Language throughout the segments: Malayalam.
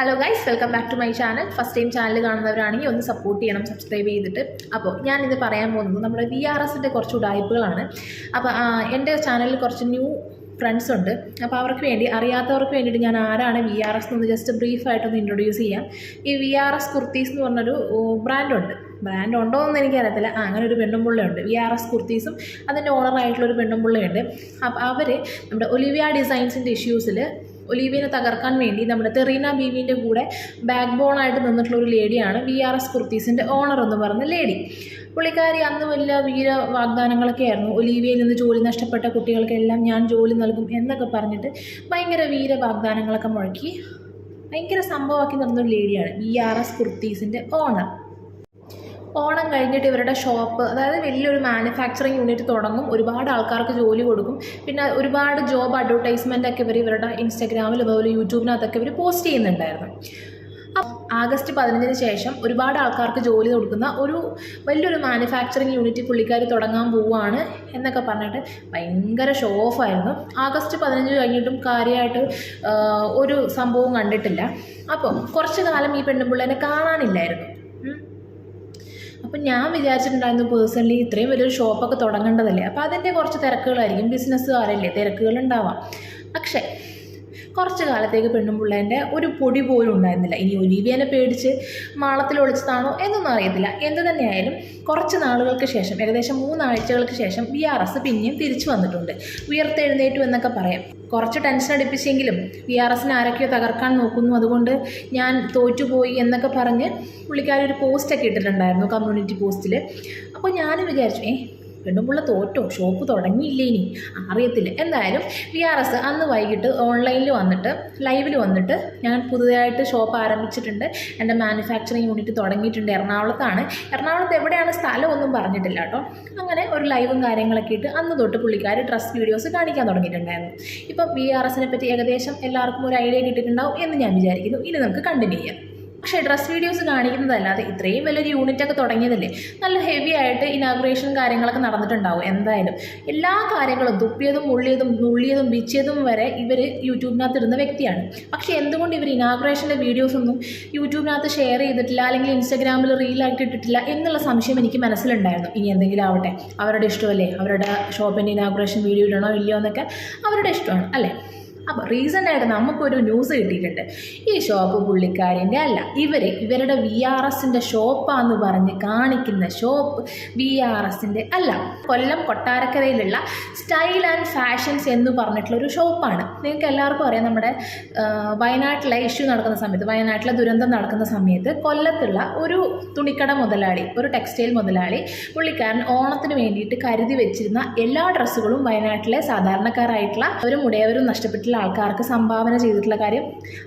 Hello guys welcome back to my channel first time channel കാണുന്നവരാണെങ്കിൽ ഒന്ന് സപ്പോർട്ട് ചെയ്യണം സബ്സ്ക്രൈബ് ചെയ്തിട്ട്. അപ്പോൾ ഞാൻ ഇത് പറയാൻ പോകുന്നത് നമ്മുടെ വി ആർ എസിന്റെ കുറച്ച് ഉടായ്പകളാണ്. അപ്പോൾ എന്റെ ചാനലിൽ കുറച്ച് ന്യൂ ഫ്രണ്ട്സ് ഉണ്ട്. അപ്പോൾ അവർക്ക് വേണ്ടി അറിയാത്തവർക്ക് വേണ്ടിയിട്ട് ഞാൻ ആരാണ് വി ആർ എസ് എന്ന് ജസ്റ്റ് ബ്രീഫായിട്ടൊന്ന് ഇൻട്രൊഡ്യൂസ് ചെയ്യാം. ഈ വി ആർ എസ് കുർത്തീസ് എന്ന് പറഞ്ഞൊരു ബ്രാൻഡുണ്ട് ബ്രാൻഡ് ഉണ്ടോ. എന്ന് എനിക്കറിയത്തില്ല. അങ്ങനെ ഒരു പെണ്ണും പുള്ളിയുണ്ട്. വി ആർ എസ് കുർത്തീസും അതിന്റെ ഓണറായിട്ടുള്ളൊരു പെണ്ണും പുള്ളിയുണ്ട്. അപ്പോൾ അവർ നമ്മുടെ ഒലിവിയ ഡിസൈൻസിന്റെ ഇഷ്യൂസിൽ ഒലീവിയനെ തകർക്കാൻ വേണ്ടി നമ്മുടെ തെറീന ബീവിന്റെ കൂടെ ബാക്ക് ബോണായിട്ട് നിന്നിട്ടുള്ള ഒരു ലേഡിയാണ് വി ആർ എസ് കുർത്തീസിന്റെ ഓണർ എന്ന് പറഞ്ഞ ലേഡി പുള്ളിക്കാരി അന്ന് വലിയ വീര വാഗ്ദാനങ്ങളൊക്കെ ആയിരുന്നു. ഒലീവിയയിൽ നിന്ന് ജോലി നഷ്ടപ്പെട്ട കുട്ടികൾക്കെല്ലാം ഞാൻ ജോലി നൽകും എന്നൊക്കെ പറഞ്ഞിട്ട് ഭയങ്കര വീര വാഗ്ദാനങ്ങളൊക്കെ മുഴക്കി ഭയങ്കര സംഭവമാക്കി നടന്നൊരു ലേഡിയാണ് വി ആർ എസ് കുർത്തീസിന്റെ ഓണർ ഓണം കഴിഞ്ഞിട്ട് ഇവരുടെ ഷോപ്പ് അതായത് വലിയൊരു മാനുഫാക്ചറിങ് യൂണിറ്റ് തുടങ്ങും. ഒരുപാട് ആൾക്കാർക്ക് ജോലി കൊടുക്കും. പിന്നെ ഒരുപാട് ജോബ് അഡ്വർടൈസ്മെന്റ് ഒക്കെ ഇവർ ഇവരുടെ ഇൻസ്റ്റാഗ്രാമിൽ അതുപോലെ യൂട്യൂബിനകത്തൊക്കെ ഇവർ പോസ്റ്റ് ചെയ്യുന്നുണ്ടായിരുന്നു. അപ്പം ആഗസ്റ്റ് പതിനഞ്ചിന് ശേഷം ഒരുപാട് ആൾക്കാർക്ക് ജോലി കൊടുക്കുന്ന ഒരു വലിയൊരു മാനുഫാക്ചറിങ് യൂണിറ്റ് പുള്ളിക്കാർ തുടങ്ങാൻ പോവുകയാണ് എന്നൊക്കെ പറഞ്ഞിട്ട് ഭയങ്കര ഷോ ഓഫ് ആയിരുന്നു. ആഗസ്റ്റ് പതിനഞ്ച് കഴിഞ്ഞിട്ടും കാര്യമായിട്ട് ഒരു സംഭവം കണ്ടിട്ടില്ല. അപ്പോൾ കുറച്ച് കാലം ഈ പെണ്ണുപിള്ളേനെ കാണാനില്ലായിരുന്നു. ഉം. അപ്പം ഞാൻ വിചാരിച്ചിട്ടുണ്ടായിരുന്നു പേഴ്സണലി ഇത്രയും വലിയൊരു ഷോപ്പൊക്കെ തുടങ്ങേണ്ടതല്ലേ അപ്പോൾ അതിന്റെ കുറച്ച് തിരക്കുകളായിരിക്കും ബിസിനസ്സുകാരല്ലേ തിരക്കുകൾ ഉണ്ടാവാം പക്ഷേ കുറച്ച് കാലത്തേക്ക് പെണ്ണുമ്പിള്ളേന്റെ ഒരു പൊടി പോലും ഉണ്ടായിരുന്നില്ല. ഇനി ഒലീവിയനെ പേടിച്ച് മാളത്തിൽ ഒളിച്ചതാണോ എന്നൊന്നും അറിയത്തില്ല. എന്ത് തന്നെയായാലും കുറച്ച് നാളുകൾക്ക് ശേഷം ഏകദേശം മൂന്നാഴ്ചകൾക്ക് ശേഷം വി ആർ എസ് പിന്നെയും തിരിച്ചു വന്നിട്ടുണ്ട്. ഉയർത്തെഴുന്നേറ്റു എന്നൊക്കെ പറയാം. കുറച്ച് ടെൻഷൻ അടിപ്പിച്ചെങ്കിലും വി ആർ എസിനെ ആരൊക്കെയോ തകർക്കാൻ നോക്കുന്നു. അതുകൊണ്ട് ഞാൻ തോറ്റുപോയി എന്നൊക്കെ പറഞ്ഞ് പുള്ളിക്കാരി ഒരു പോസ്റ്റൊക്കെ ഇട്ടിട്ടുണ്ടായിരുന്നു കമ്മ്യൂണിറ്റി പോസ്റ്റിൽ അപ്പോൾ ഞാനും വിചാരിച്ചു ഏ പെണ്ണുമ്പുള്ള തോറ്റോ? ഷോപ്പ് തുടങ്ങിയില്ലേ ഇനി? അറിയത്തില്ല. എന്തായാലും വി ആർ എസ് അന്ന് വൈകിട്ട് ഓൺലൈനിൽ വന്നിട്ട് ലൈവിൽ വന്നിട്ട് ഞാൻ പുതുതായിട്ട് ഷോപ്പ് ആരംഭിച്ചിട്ടുണ്ട്. എന്റെ മാനുഫാക്ചറിങ് യൂണിറ്റ് തുടങ്ങിയിട്ടുണ്ട് എറണാകുളത്താണ്. എറണാകുളത്ത് എവിടെയാണ് സ്ഥലം ഒന്നും പറഞ്ഞിട്ടില്ല കേട്ടോ. അങ്ങനെ ഒരു ലൈവും കാര്യങ്ങളൊക്കെ ഇട്ട് അന്ന് തൊട്ട് പുള്ളിക്കാർ ഡ്രസ് വീഡിയോസ് കാണിക്കാൻ തുടങ്ങിയിട്ടുണ്ടായിരുന്നു. ഇപ്പം വി ആർ എസിനെ പറ്റി ഏകദേശം എല്ലാവർക്കും ഒരു ഐഡിയ കിട്ടിയിട്ടുണ്ടാവും എന്ന് ഞാൻ വിചാരിക്കുന്നു. ഇനി നമുക്ക് കണ്ടിന്യൂ ചെയ്യാം. പക്ഷേ ഡ്രസ് വീഡിയോസ് കാണിക്കുന്നതല്ലാതെ ഇത്രയും വലിയൊരു യൂണിറ്റൊക്കെ തുടങ്ങിയതല്ലേ? നല്ല ഹെവി ആയിട്ട് ഇനാഗുറേഷൻ കാര്യങ്ങളൊക്കെ നടന്നിട്ടുണ്ടാവും എന്തായാലും. എല്ലാ കാര്യങ്ങളും തുപ്പിയതും ഉള്ളിയതും നുള്ളിയതും ബിച്ചിയതും വരെ ഇവർ യൂട്യൂബിനകത്ത് ഇടുന്ന വ്യക്തിയാണ്. പക്ഷേ എന്തുകൊണ്ട് ഇവർ ഇനാഗുറേഷന്റെ വീഡിയോസൊന്നും യൂട്യൂബിനകത്ത് ഷെയർ ചെയ്തിട്ടില്ല അല്ലെങ്കിൽ ഇൻസ്റ്റാഗ്രാമിൽ റീലായിട്ട് ഇട്ടിട്ടില്ല എന്നുള്ള സംശയം എനിക്ക് മനസ്സിലുണ്ടായിരുന്നു. ഇനി എന്തെങ്കിലും ആവട്ടെ. അവരുടെ ഇഷ്ടമല്ലേ? അവരുടെ ഷോപ്പിന്റെ ഇനാഗുറേഷൻ വീഡിയോ ഇടണോ ഇല്ലയോ എന്നൊക്കെ അവരുടെ ഇഷ്ടമാണ് അല്ലേ? അപ്പോൾ റീസെന്റായിട്ട് നമുക്കൊരു ന്യൂസ് കിട്ടിയിട്ടുണ്ട്. ഈ ഷോപ്പ് പുള്ളിക്കാരിന്റെ അല്ല ഇവർ ഇവരുടെ വി ആർ എസിന്റെ ഷോപ്പാന്ന് പറഞ്ഞ് കാണിക്കുന്ന ഷോപ്പ് വി ആർ എസിന്റെ അല്ല കൊല്ലം കൊട്ടാരക്കരയിലുള്ള സ്റ്റൈൽ ആൻഡ് ഫാഷൻസ് എന്ന് പറഞ്ഞിട്ടുള്ള ഒരു ഷോപ്പാണ് നിങ്ങൾക്ക് എല്ലാവർക്കും അറിയാം നമ്മുടെ വയനാട്ടിലെ ഇഷ്യൂ നടക്കുന്ന സമയത്ത് വയനാട്ടിലെ ദുരന്തം നടക്കുന്ന സമയത്ത് കൊല്ലത്തുള്ള ഒരു തുണിക്കട മുതലാളി ഒരു ടെക്സ്റ്റൈൽ മുതലാളി പുള്ളിക്കാരൻ ഓണത്തിന് വേണ്ടിയിട്ട് കരുതി വെച്ചിരുന്ന എല്ലാ ഡ്രസ്സുകളും വയനാട്ടിലെ സാധാരണക്കാരായിട്ടുള്ള അവരും ഉടയവരും ആൾക്കാർക്ക് സംഭാവന ചെയ്തിട്ടുള്ള കാര്യം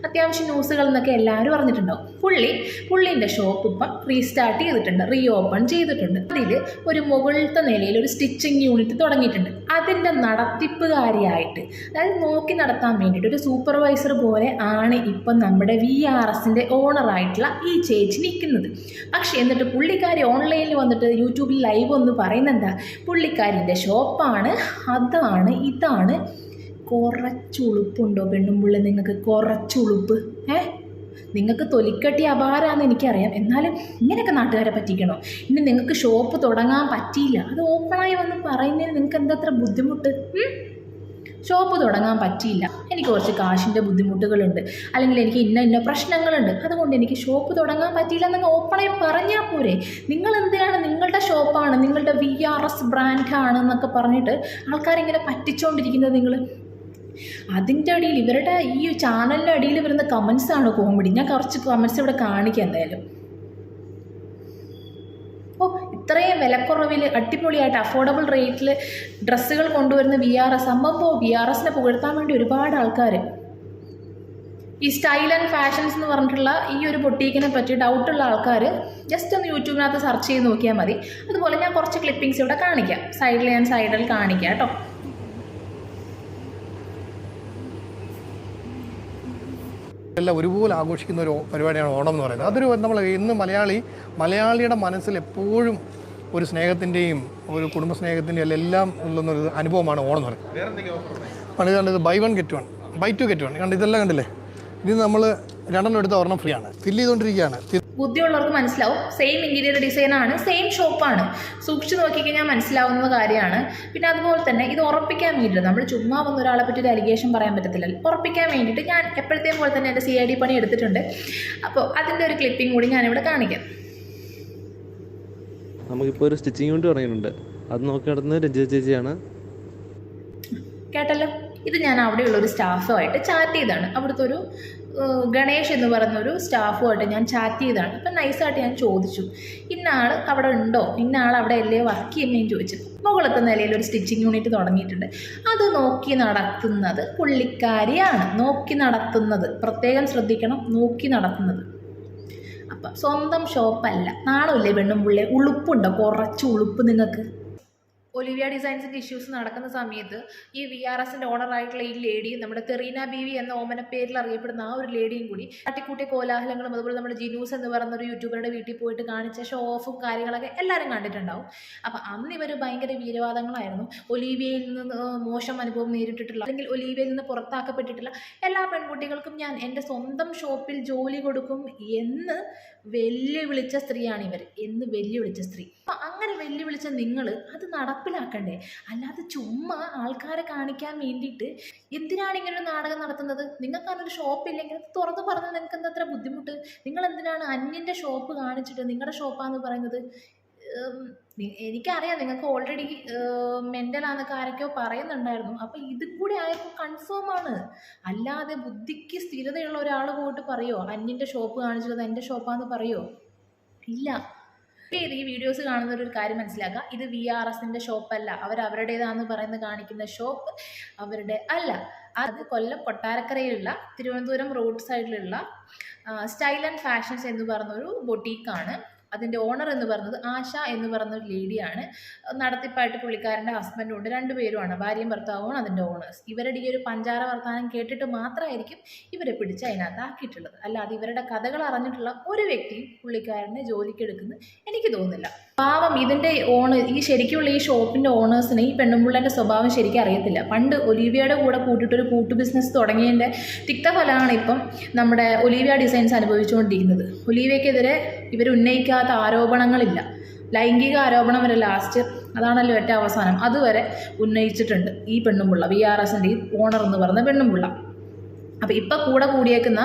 അത്യാവശ്യം ന്യൂസുകൾ എന്നൊക്കെ എല്ലാവരും അറിഞ്ഞിട്ടുണ്ടാവും. പുള്ളി പുള്ളിന്റെ ഷോപ്പ് ഇപ്പം റീസ്റ്റാർട്ട് ചെയ്തിട്ടുണ്ട് റീ ഓപ്പൺ ചെയ്തിട്ടുണ്ട്. അതിൽ ഒരു മുകളിലത്തെ നിലയിൽ ഒരു സ്റ്റിച്ചിങ് യൂണിറ്റ് തുടങ്ങിയിട്ടുണ്ട്. അതിന്റെ നടത്തിപ്പുകാരിയായിട്ട് അതായത് നോക്കി നടത്താൻ വേണ്ടിയിട്ട് ഒരു സൂപ്പർവൈസർ പോലെ ആണ് ഇപ്പം നമ്മുടെ വി ആർ എസിന്റെ ഓണറായിട്ടുള്ള ഈ ചേച്ചി നിൽക്കുന്നത്. പക്ഷേ എന്നിട്ട് പുള്ളിക്കാരി ഓൺലൈനിൽ വന്നിട്ട് യൂട്യൂബിൽ ലൈവ് ഒന്ന് പറയുന്നെന്താ പുള്ളിക്കാരിന്റെ ഷോപ്പാണ് അതാണ് ഇതാണ് കുറച്ചുളുപ്പുണ്ടോ പെണ്ണുമ്പുള്ള നിങ്ങൾക്ക്? കുറച്ചുളുപ്പ്. ഏ? നിങ്ങൾക്ക് തൊലിക്കട്ടി അപാരാന്ന് എനിക്കറിയാം. എന്നാലും ഇങ്ങനെയൊക്കെ നാട്ടുകാരെ പറ്റിക്കണോ? ഇനി നിങ്ങൾക്ക് ഷോപ്പ് തുടങ്ങാൻ പറ്റിയില്ല. അത് ഓപ്പണായി വന്ന് പറയുന്നതിന് നിങ്ങൾക്ക് എന്തത്ര ബുദ്ധിമുട്ട്? ഷോപ്പ് തുടങ്ങാൻ പറ്റിയില്ല. എനിക്ക് കുറച്ച് കാശിന്റെ ബുദ്ധിമുട്ടുകളുണ്ട്. അല്ലെങ്കിൽ എനിക്ക് ഇന്ന ഇന്ന പ്രശ്നങ്ങളുണ്ട്. അതുകൊണ്ട് എനിക്ക് ഷോപ്പ് തുടങ്ങാൻ പറ്റിയില്ല എന്നങ്ങ് ഓപ്പണായി പറഞ്ഞാൽ പോരെ. നിങ്ങൾ എന്തിനാണ് നിങ്ങളുടെ ഷോപ്പാണ് നിങ്ങളുടെ വി ആർ എസ് ബ്രാൻഡാണ് എന്നൊക്കെ പറഞ്ഞിട്ട് ആൾക്കാരിങ്ങനെ പറ്റിച്ചുകൊണ്ടിരിക്കുന്നത് നിങ്ങൾ? അതിന്റെ അടിയിൽ ഇവരുടെ ഈ ചാനലിന്റെ അടിയിൽ വരുന്ന കമൻസ് ആണ് കോമഡി ഞാൻ കുറച്ച് കമൻസ് ഇവിടെ കാണിക്കാം എന്തായാലും. ഓ ഇത്രയും വിലക്കുറവിൽ അടിപൊളിയായിട്ട് അഫോർഡബിൾ റേറ്റിൽ ഡ്രസ്സുകൾ കൊണ്ടുവരുന്ന വി ആർ എസ് അമ്മപ്പോൾ വി ആർ എസിനെ പുകഴ്ത്താൻ വേണ്ടി ഒരുപാട് ആൾക്കാർ ഈ സ്റ്റൈൽ ആൻഡ് ഫാഷൻസ് എന്ന് പറഞ്ഞിട്ടുള്ള ഈ ഒരു പൊട്ടീക്കിനെ പറ്റി ഡൗട്ടുള്ള ആൾക്കാർ ജസ്റ്റ് ഒന്ന് യൂട്യൂബിനകത്ത് സെർച്ച് ചെയ്ത് നോക്കിയാൽ മതി. അതുപോലെ ഞാൻ കുറച്ച് ക്ലിപ്പിങ്സ് ഇവിടെ കാണിക്കാം. സൈഡിൽ ഞാൻ സൈഡിൽ കാണിക്കാം കേട്ടോ. എല്ലാം ഒരുപോലെ ആഘോഷിക്കുന്ന ഒരു പരിപാടിയാണ് ഓണം എന്ന് പറയുന്നത്. അതൊരു നമ്മൾ ഇന്ന് മലയാളി മലയാളിയുടെ മനസ്സിൽ എപ്പോഴും ഒരു സ്നേഹത്തിന്റെയും ഒരു കുടുംബ സ്നേഹത്തിന്റെയും എല്ലാം എല്ലാം ഉള്ളുന്നൊരു അനുഭവമാണ് ഓണം എന്ന് പറയുന്നത്. പണ്ട് കണ്ടത് buy one get one buy two get one കണ്ട് ഇതെല്ലാം കണ്ടില്ലേ? ഇത് നമ്മൾ രണ്ടെണ്ണം എടുത്ത ഒരെണ്ണം ഫ്രീ ആണ്. ഫില്ല് ചെയ്തുകൊണ്ടിരിക്കുകയാണ് ബുദ്ധിയുള്ളവർക്ക് മനസ്സിലാവും. സെയിം ഇന്റീരിയർ ആണ് സെയിം ഷോപ്പാണ് സൂക്ഷിച്ച് നോക്കിക്കഴിഞ്ഞാൽ മനസ്സിലാവുന്ന കാര്യമാണ്. പിന്നെ അതുപോലെ തന്നെ ഇത് ഉറപ്പിക്കാൻ വേണ്ടിയിട്ട് നമ്മൾ ചുമ്മാ വന്ന ഒരാളെ പറ്റി ഒരു അലിഗേഷൻ പറയാൻ പറ്റത്തില്ല. ഉറപ്പിക്കാൻ വേണ്ടിയിട്ട് ഞാൻ എപ്പോഴത്തെയും പോലെ തന്നെ എന്റെ സി ഐ ഡി പണി എടുത്തിട്ടുണ്ട്. അപ്പോൾ അതിന്റെ ഒരു ക്ലിപ്പിംഗ് കൂടി ഞാനിവിടെ കാണിക്കാം. നമുക്കിപ്പോൾ ഒരു സ്റ്റിച്ചിങ് കൊണ്ട് തുടങ്ങിയിട്ടുണ്ട് അത് നോക്കി നടത്തുന്നത് രഞ്ജിത ചേച്ചിയാണ്. കേട്ടല്ലോ? ഇത് ഞാൻ അവിടെയുള്ള ഒരു സ്റ്റാഫുമായിട്ട് ചാറ്റ് ചെയ്താണ് അവിടുത്തെ ഒരു ഗണേഷ് എന്ന് പറയുന്ന ഒരു സ്റ്റാഫുമായിട്ട് ഞാൻ ചാറ്റ് ചെയ്താണ് അപ്പം നൈസായിട്ട് ഞാൻ ചോദിച്ചു ഇന്ന ആൾ അവിടെ ഉണ്ടോ? ഇന്ന ആൾ അവിടെ അല്ലേ വർക്ക് ചെയ്യുന്നതെന്ന് ചോദിച്ചു. മുകളത്തെ നിലയിൽ ഒരു സ്റ്റിച്ചിങ് യൂണിറ്റ് തുടങ്ങിയിട്ടുണ്ട്. അത് നോക്കി നടത്തുന്നത് പുള്ളിക്കാരിയാണ്. നോക്കി നടത്തുന്നത്. പ്രത്യേകം ശ്രദ്ധിക്കണം. നോക്കി നടത്തുന്നത്. അപ്പം സ്വന്തം ഷോപ്പല്ല നാണമില്ലേ പെണ്ണും പുള്ളി ഉളുപ്പുണ്ടോ? കുറച്ച് ഉളുപ്പ് നിങ്ങൾക്ക്? ഒലിവിയ ഡിസൈൻസിന്റെ ഇഷ്യൂസ് നടക്കുന്ന സമയത്ത് ഈ വി ആർ എസിന്റെ ഓണറായിട്ടുള്ള ഈ ലേഡിയും നമ്മുടെ തെറീന ബീവി എന്ന ഓമന പേരിൽ അറിയപ്പെടുന്ന ആ ഒരു ലേഡിയും കൂടി തട്ടിക്കൂട്ടിയ കോലാഹലങ്ങളും അതുപോലെ നമ്മുടെ ജിനൂസ് എന്ന് പറയുന്ന ഒരു യൂട്യൂബറുടെ വീട്ടിൽ പോയിട്ട് കാണിച്ച ഷോ ഓഫും കാര്യങ്ങളൊക്കെ എല്ലാവരും കണ്ടിട്ടുണ്ടാവും. അപ്പം അന്ന് ഇവർ ഭയങ്കര വീരവാദങ്ങളായിരുന്നു. ഒലീവിയയിൽ നിന്ന് മോശം അനുഭവം നേരിട്ടിട്ടുള്ള അല്ലെങ്കിൽ ഒലീവിയയിൽ നിന്ന് പുറത്താക്കപ്പെട്ടിട്ടുള്ള എല്ലാ പെൺകുട്ടികൾക്കും ഞാൻ എന്റെ സ്വന്തം ഷോപ്പിൽ ജോലി കൊടുക്കും എന്ന് വെല്ലുവിളിച്ച സ്ത്രീയാണ് ഇവർ എന്ന് വെല്ലുവിളിച്ച സ്ത്രീ. അപ്പം അങ്ങനെ വെല്ലുവിളിച്ച നിങ്ങൾ അത് നടപ്പിലാക്കണ്ടേ? അല്ലാതെ ചുമ്മാ ആൾക്കാരെ കാണിക്കാൻ വേണ്ടിയിട്ട് എന്തിനാണ് ഇങ്ങനെ ഒരു നാടകം നടത്തുന്നത്? നിങ്ങൾക്ക് അതിനൊരു ഷോപ്പില്ലെങ്കിൽ അത് തുറന്ന് പറഞ്ഞാൽ നിങ്ങൾക്ക് എന്താ അത്ര ബുദ്ധിമുട്ട്? നിങ്ങൾ എന്തിനാണ് അന്യന്റെ ഷോപ്പ് കാണിച്ചിട്ട് നിങ്ങളുടെ ഷോപ്പാന്ന് പറയുന്നത്? എനിക്കറിയാം നിങ്ങൾക്ക് ഓൾറെഡി മെന്റലാന്നൊക്കെ ആരൊക്കെയോ പറയുന്നുണ്ടായിരുന്നു. അപ്പോൾ ഇത് കൂടി ആയപ്പോൾ കൺഫേം ആണ്. അല്ലാതെ ബുദ്ധിക്ക് സ്ഥിരതയുള്ള ഒരാൾ പോയിട്ട് പറയോ? അന്യന്റെ ഷോപ്പ് കാണിച്ചത് എന്റെ ഷോപ്പാന്ന് പറയോ? ഇല്ല. ഇത് ഈ വീഡിയോസ് കാണുന്ന ഒരു കാര്യം മനസ്സിലാക്കുക. ഇത് വി ആർ എസിന്റെ ഷോപ്പല്ല അവർ അവരുടേതാണെന്ന് പറയുന്ന കാണിക്കുന്ന ഷോപ്പ് അവരുടെ അല്ല. അത് കൊല്ലം കൊട്ടാരക്കരയിലുള്ള തിരുവനന്തപുരം റോഡ് സൈഡിലുള്ള സ്റ്റൈൽ ആൻഡ് ഫാഷൻസ് എന്ന് പറഞ്ഞൊരു ബൊട്ടീക്കാണ് അതിന്റെ ഓണർ എന്ന് പറയുന്നത് ആശ എന്ന് പറയുന്ന ഒരു ലേഡിയാണ് നടത്തിപ്പായിട്ട് പുള്ളിക്കാരന്റെ ഹസ്ബൻഡും ഉണ്ട്. രണ്ടുപേരുമാണ് ഭാര്യയും ഭർത്താവും അതിന്റെ ഓണേഴ്സ് ഇവരുടെ ഈ ഒരു പഞ്ചാര വർത്തമാനം കേട്ടിട്ട് മാത്രമായിരിക്കും ഇവരെ പിടിച്ച് അതിനകത്ത് ആക്കിയിട്ടുള്ളത്. അല്ലാതെ ഇവരുടെ കഥകൾ അറിഞ്ഞിട്ടുള്ള ഒരു വ്യക്തിയും പുള്ളിക്കാരനെ ജോലിക്ക് എടുക്കുന്നു എനിക്ക് തോന്നുന്നില്ല. പാവം ഇതിന്റെ ഓണ് ഈ ശരിക്കുള്ള ഈ ഷോപ്പിന്റെ ഓണേഴ്സിന് ഈ പെണ്ണുമ്പിള്ളേന്റെ സ്വഭാവം ശരിക്കും അറിയത്തില്ല. പണ്ട് ഒലീവിയയുടെ കൂടെ കൂട്ടിയിട്ടൊരു കൂട്ടു ബിസിനസ് തുടങ്ങിയതിന്റെ തിക്തഫലമാണ് ഇപ്പം നമ്മുടെ ഒലീവിയ ഡിസൈൻസ് അനുഭവിച്ചുകൊണ്ടിരിക്കുന്നത്. ഒലീവിയക്കെതിരെ ഇവർ ഉന്നയിക്കാത്ത ആരോപണങ്ങളില്ല. ലൈംഗിക ആരോപണം വരെ ലാസ്റ്റ് അതാണല്ലോ ഏറ്റവും അവസാനം. അതുവരെ ഉന്നയിച്ചിട്ടുണ്ട് ഈ പെണ്ണുമ്പിള്ള വി ആർ എസിന്റെ ഈ ഓണർ എന്ന് പറയുന്ന പെണ്ണുമ്പിള്ള. അപ്പോൾ ഇപ്പോൾ കൂടെ കൂടിയേക്കുന്ന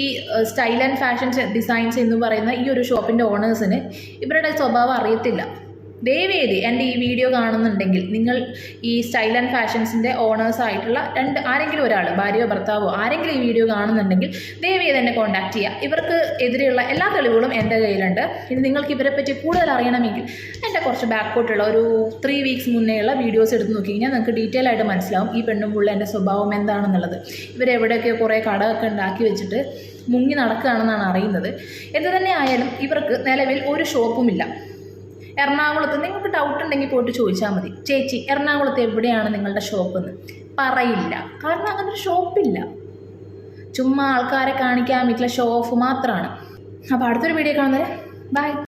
ഈ സ്റ്റൈൽ ആൻഡ് ഫാഷൻ ഡിസൈൻസ് എന്ന് പറയുന്ന ഈ ഒരു ഷോപ്പിന്റെ ഓണേഴ്സിന് ഇവരുടെ സ്വഭാവം അറിയത്തില്ല. ദയവേദി എന്റെ ഈ വീഡിയോ കാണുന്നുണ്ടെങ്കിൽ നിങ്ങൾ ഈ സ്റ്റൈൽ ആൻഡ് ഫാഷൻസിന്റെ ഓണേഴ്സ് ആയിട്ടുള്ള രണ്ട് ആരെങ്കിലും ഒരാൾ ഭാര്യയോ ഭർത്താവോ ആരെങ്കിലും ഈ വീഡിയോ കാണുന്നുണ്ടെങ്കിൽ ദയവേദി എന്നെ കോൺടാക്ട് ചെയ്യുക. ഇവർക്ക് എതിരെയുള്ള എല്ലാ തെളിവുകളും എന്റെ കയ്യിലുണ്ട്. ഇനി നിങ്ങൾക്ക് ഇവരെ പറ്റി കൂടുതൽ അറിയണമെങ്കിൽ എന്റെ കുറച്ച് ബാക്കോട്ടുള്ള ഒരു ത്രീ വീക്സ് മുന്നേയുള്ള വീഡിയോസ് എടുത്ത് നോക്കി കഴിഞ്ഞാൽ നിങ്ങൾക്ക് ഡീറ്റെയിൽ ആയിട്ട് മനസ്സിലാവും ഈ പെണ്ണും പുള്ള എന്റെ സ്വഭാവം എന്താണെന്നുള്ളത്. ഇവരെവിടെയൊക്കെ കുറേ കടമൊക്കെ ഉണ്ടാക്കി വെച്ചിട്ട് മുങ്ങി നടക്കുകയാണെന്നാണ് അറിയുന്നത്. എന്ത് തന്നെ ആയാലും ഇവർക്ക് നിലവിൽ ഒരു ഷോപ്പുമില്ല എറണാകുളത്ത് നിങ്ങൾക്ക് ഡൗട്ട് ഉണ്ടെങ്കിൽ പോയിട്ട് ചോദിച്ചാൽ മതി. ചേച്ചി എറണാകുളത്ത് എവിടെയാണ് നിങ്ങളുടെ ഷോപ്പ് എന്ന്? പറയില്ല. കാരണം അങ്ങനെ ഒരു ഷോപ്പില്ല ചുമ്മാ ആൾക്കാരെ കാണിക്കാൻ പറ്റില്ല ഷോ ഓഫ് മാത്രമാണ് അപ്പോൾ അടുത്തൊരു വീഡിയോ കാണുന്നത് ബൈ